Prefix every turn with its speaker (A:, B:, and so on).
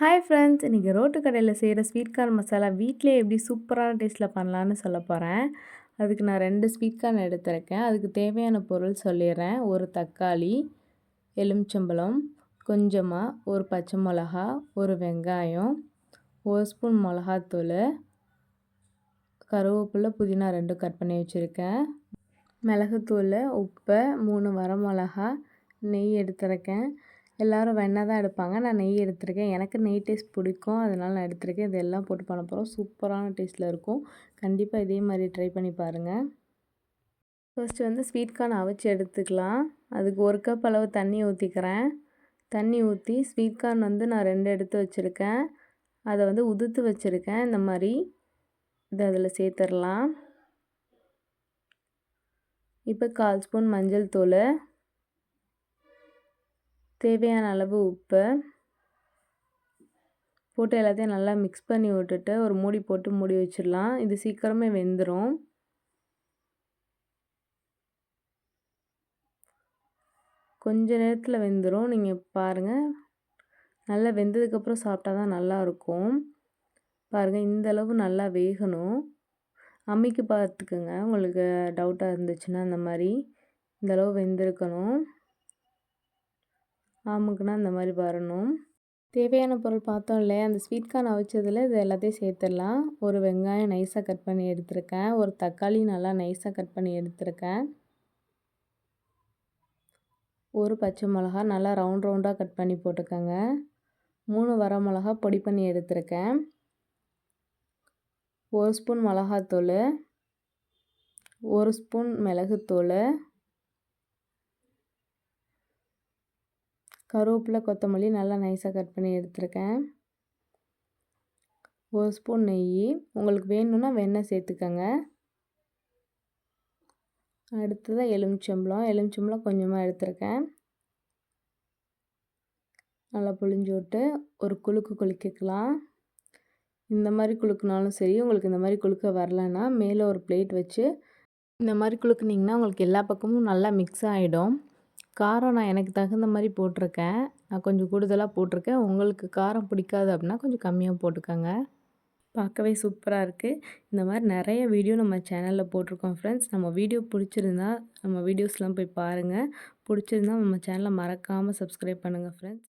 A: Hi friends இன்றைக்கி road கடையில் செய்கிற ஸ்வீட் கார்ன் மசாலா வீட்டிலே எப்படி சூப்பரான டேஸ்ட்டில் பண்ணலான்னு சொல்ல போகிறேன் அதுக்கு நான் ரெண்டு ஸ்வீட் கார்ன் எடுத்திருக்கேன். அதுக்கு தேவையான பொருள் சொல்லிடுறேன். ஒரு தக்காளி எலுமிச்சம்பழம் கொஞ்சமாக ஒரு பச்சை மிளகா ஒரு வெங்காயம் ஒரு ஸ்பூன் மிளகாத்தூள் கருவேப்பிலை புதினா ரெண்டும் கட் பண்ணி வச்சுருக்கேன். மிளகுத்தூள் உப்பு மூணு வரமிளகா நெய் எடுத்துருக்கேன். எல்லோரும் வெண்ணெய் தான் எடுப்பாங்க. நான் நெய் எடுத்திருக்கேன். எனக்கு நெய் டேஸ்ட் பிடிக்கும். அதனால் நான் எடுத்திருக்கேன். இதெல்லாம் போட்டு பண்ண போகிறோம் சூப்பரான டேஸ்ட்டில் இருக்கும். கண்டிப்பாக இதே மாதிரி ட்ரை பண்ணி பாருங்கள் ஃபஸ்ட்டு வந்து ஸ்வீட் கார்ன் அவிச்சு எடுத்துக்கலாம். அதுக்கு ஒரு கப் அளவு தண்ணி ஊற்றிக்கிறேன் தண்ணி ஊற்றி ஸ்வீட் கார்ன் வந்து நான் ரெண்டு எடுத்து வச்சுருக்கேன். அதை வந்து உதுத்து வச்சுருக்கேன். இந்த மாதிரி இதை அதில் சேர்த்துடலாம். இப்போ கால் ஸ்பூன் மஞ்சள் தூள். தேவையான அளவு உப்பு போட்டு எல்லாத்தையும் நல்லா மிக்ஸ் பண்ணி விட்டுட்டு ஒரு மூடி போட்டு மூடி வச்சிடலாம். இது சீக்கிரமே வெந்துடும் கொஞ்ச நேரத்தில் வெந்துடும் நீங்கள் பாருங்கள் நல்லா வெந்ததுக்கப்புறம் சாப்பிட்டா தான் நல்லாயிருக்கும் பாருங்கள் இந்தளவு நல்லா வேகணும். அம்மிக்கு பார்த்துக்குங்க. உங்களுக்கு டவுட்டாக இருந்துச்சுன்னா அந்த மாதிரி. இந்தளவு வெந்திருக்கணும். ஆமுக்குன்னா இந்த மாதிரி வரணும். தேவையான பொருள் பார்த்தோம் இல்லையா? அந்த ஸ்வீட் கார்ன் அவிச்சதில் இது எல்லாத்தையும் சேர்த்துடலாம். ஒரு வெங்காயம் நைஸாக கட் பண்ணி எடுத்திருக்கேன். ஒரு தக்காளி நல்லா நைஸாக கட் பண்ணி எடுத்திருக்கேன். ஒரு பச்சை மிளகா நல்லா ரவுண்ட் ரவுண்டாக கட் பண்ணி போட்டுக்கோங்க. மூணு வர மிளகா பொடி பண்ணி எடுத்திருக்கேன். ஒரு ஸ்பூன் மிளகாத்தூள் ஒரு ஸ்பூன் மிளகுத்தூள் கருவேப்பிலை கொத்தமல்லி நல்லா நைஸாக கட் பண்ணி எடுத்துருக்கேன். ஒரு ஸ்பூன் நெய். உங்களுக்கு வேணும்னா வெண்ணெய் சேர்த்துக்கோங்க. அடுத்ததாக எலுமிச்சம்பழம். எலுமிச்சம்பழம் கொஞ்சமாக எடுத்துருக்கேன். நல்லா புளிஞ்சு விட்டு ஒரு குலுக்கு குலுக்கிக்கலாம். இந்த மாதிரி குலுக்குனாலும் சரி உங்களுக்கு இந்த மாதிரி குலுக்க வரலன்னா மேலே ஒரு பிளேட் வச்சு இந்த மாதிரி குலுக்குனிங்கன்னா உங்களுக்கு எல்லா பக்கமும் நல்லா மிக்ஸ் ஆகிடும் காரம் நான் எனக்கு தகுந்த மாதிரி போட்டிருக்கேன். நான் கொஞ்சம் கூடுதலாக போட்டிருக்கேன். உங்களுக்கு காரம் பிடிக்காது அப்படின்னா கொஞ்சம் கம்மியாக போட்டுக்கோங்க. பார்க்கவே சூப்பராக இருக்குது இந்த மாதிரி நிறைய வீடியோ நம்ம சேனலில் போட்டிருக்கோம் ஃப்ரெண்ட்ஸ் நம்ம வீடியோ பிடிச்சிருந்தா நம்ம வீடியோஸ்லாம் போய் பாருங்கள் பிடிச்சிருந்தா நம்ம சேனலை மறக்காமல் சப்ஸ்கிரைப் பண்ணுங்கள் ஃப்ரெண்ட்ஸ்